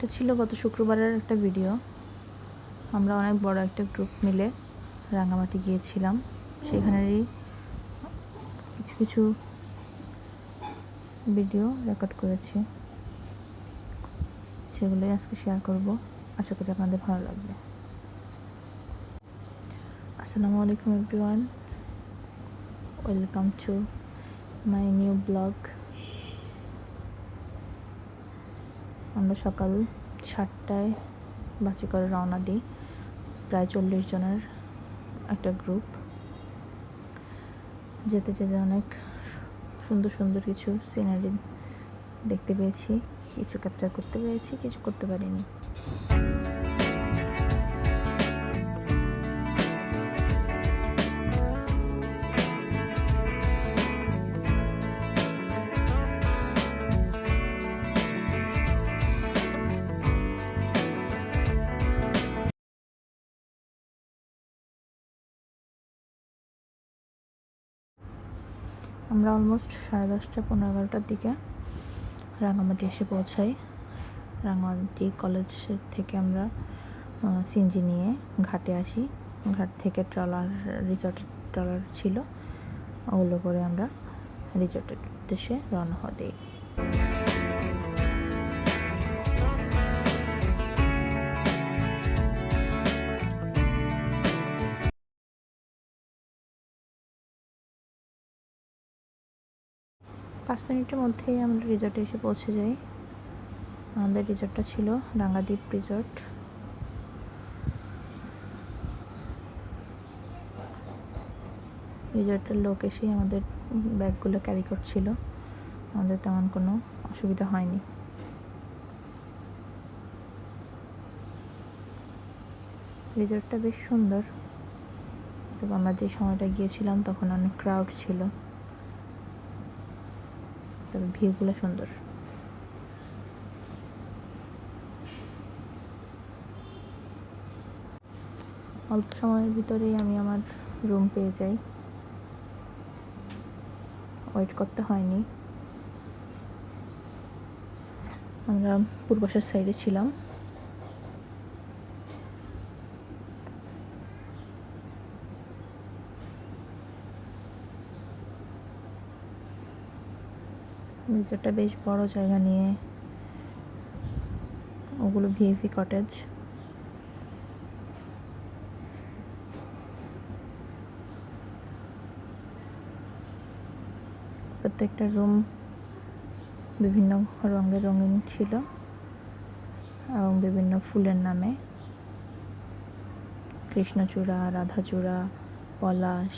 এটা ছিল গত শুক্রবারের একটা ভিডিও। আমরা অনেক বড় একটা গ্রুপ মিলে রাঙামাটি গিয়েছিলাম। সেখানেরই কিছু কিছু ভিডিও রেকর্ড করেছি। সেগুলোই আজকে শেয়ার করব। আশা করি আপনাদের ভালো লাগবে। আসসালামু আলাইকুম everyone welcome to my new blog আমরা সকাল সাতটায় বাসে করে রওনা দিই। প্রায় চল্লিশ জনের একটা গ্রুপ। যেতে যেতে অনেক সুন্দর সুন্দর কিছু সিনারি দেখতে পেয়েছি। কিছু ক্যাপচার করতে পেরেছি, কিছু করতে পারিনি। আমরা অলমোস্ট সাড়ে দশটা, পনেরো এগারোটার দিকে রাঙামাটি এসে পৌঁছাই। রাঙামাটি কলেজ থেকে আমরা সিনজি নিয়ে ঘাটে আসি। ঘাট থেকে ট্রলার রিসর্টের ট্রলার ছিল। ওগুলো করে আমরা রিসর্টের উদ্দেশ্যে রওনা হওয়া দিই। পাঁচ মিনিটের মধ্যেই আমরা রিসর্টে এসে পৌঁছে যাই। আমাদের রিসর্টটা ছিল রাঙ্গাদ্বীপ রিজর্ট রিসর্টের লোক এসেই আমাদের ব্যাগগুলো ক্যারি করছিল। আমাদের তেমন কোনো অসুবিধা হয়নি। রিসর্টটা বেশ সুন্দর। তবে আমরা যে সময়টা গিয়েছিলাম তখন অনেক ক্রাউড ছিল। তবে ভিউগুলো সুন্দর। অল্প সময়ের ভিতরেই আমি আমার রুম পেয়ে যাই। ওয়েট করতে হয়নি। আমরা পূর্বাসার সাইডে ছিলাম। রিসোর্টটা বেশ বড় জায়গা নিয়ে ওগুলো ভিএফি কটেজ প্রত্যেকটা রুম বিভিন্ন রঙের রঙিন ছিল এবং বিভিন্ন ফুলের নামে। কৃষ্ণচূড়া, রাধাচূড়া, পলাশ,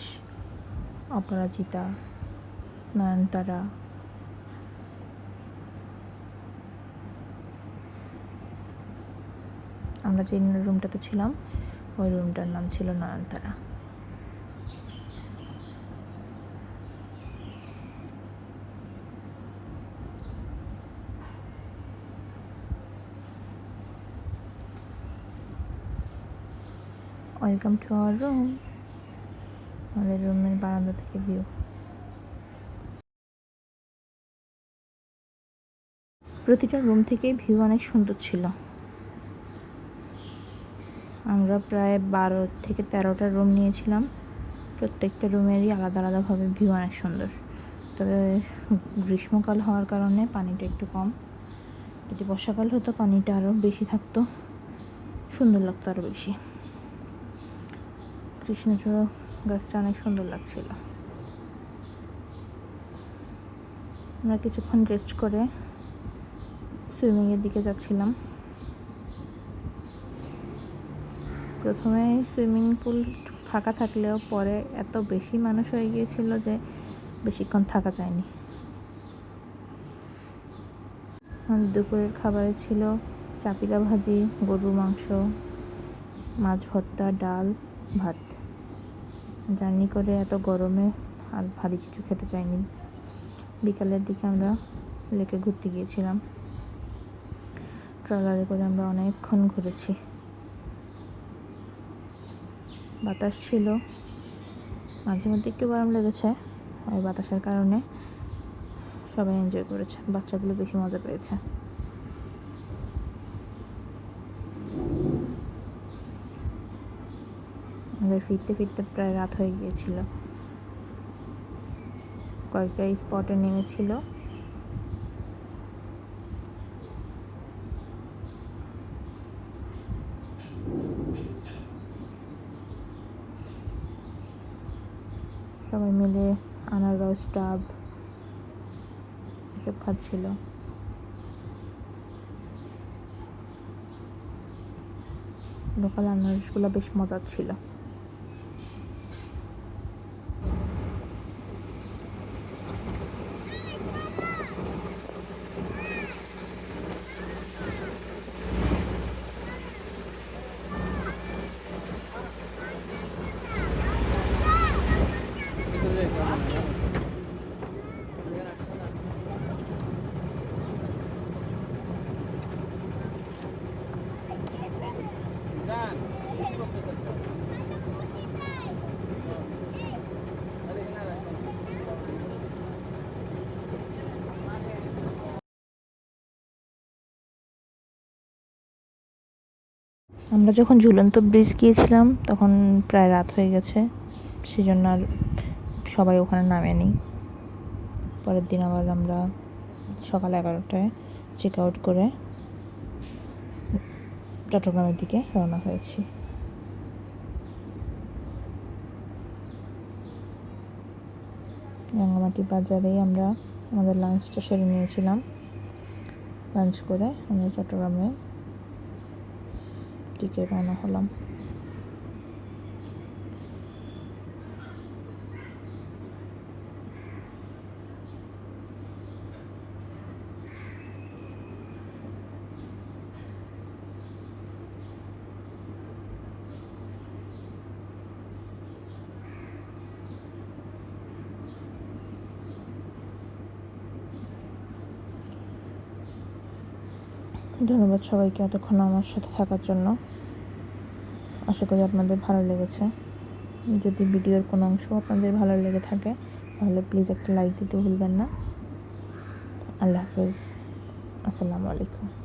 অপরাজিতা, নয়নতারা। আমরা যে রুমটাতে ছিলাম, ওই রুমটার নাম ছিল Nayantara. Welcome to our room আমাদের রুমের বারান্দা থেকে ভিউ প্রতিটা রুম থেকেই ভিউ অনেক সুন্দর ছিল। আমরা প্রায় বারো থেকে তেরোটা রুম নিয়েছিলাম। প্রত্যেকটা রুমেরই আলাদা আলাদাভাবে ভিউ অনেক সুন্দর। তবে গ্রীষ্মকাল হওয়ার কারণে পানিটা একটু কম। যদি বর্ষাকাল হতো, পানিটা আরও বেশি থাকতো। সুন্দর লাগতো আরও বেশি। কৃষ্ণচূড়া গাছটা অনেক সুন্দর লাগছিল। আমরা কিছুক্ষণ রেস্ট করে সুইমিংয়ের দিকে যাচ্ছিলাম। প্রথমে সুইমিং পুল ফাঁকা থাকলেও পরে এত বেশি মানুষ হয়ে গিয়েছিল যে বেশিক্ষণ থাকা যায়নি। দুপুরের খাবারে ছিল চাপিলা ভাজি, গরুর মাংস, মাছ ভর্তা, ডাল, ভাত। জার্নি করে এত গরমে আর ভারী কিছু খেতে চাইনি। বিকালের দিকে আমরা লেকে ঘুরতে গিয়েছিলাম। ট্রলারে করে আমরা অনেকক্ষণ ঘুরেছি। বাতাস ছিল। মাঝে মধ্যে একটু গরম লেগেছে, ওই বাতাসের কারণে সবাই এনজয় করেছে, বাচ্চাগুলো বেশি মজা পেয়েছে। ফিরতে ফিরতে প্রায় রাত হয়ে গিয়েছিল। কয়েকটা স্পটে নেমেছিল। সবাই মিলে আনারস ডাব এসব খাচ্ছিল। লোকাল আনারসগুলো বেশ মজার ছিল। আমরা যখন ঝুলন্ত ব্রিজ গিয়েছিলাম তখন প্রায় রাত হয়ে গেছে। সেজন্য আর সবাই ওখানে নামেনি পরের দিন আবার আমরা সকাল এগারোটায় চেক আউট করে চট্টগ্রামের দিকে রওনা হয়েছি। রাঙামাটি বাজারেই আমরা আমাদের লাঞ্চটা সেরে নিয়েছিলাম। লাঞ্চ করে আমরা চট্টগ্রামে দিকে রওনা হলাম। ধন্যবাদ সবাইকে এতক্ষণ আমার সাথে থাকার জন্য। আশা করি আপনাদের ভালো লেগেছে। যদি ভিডিওর কোনো অংশ আপনাদের ভালো লেগে থাকে, তাহলে প্লিজ একটা লাইক দিতে ভুলবেন না। আল্লাহ হাফেজ। আসসালামু আলাইকুম।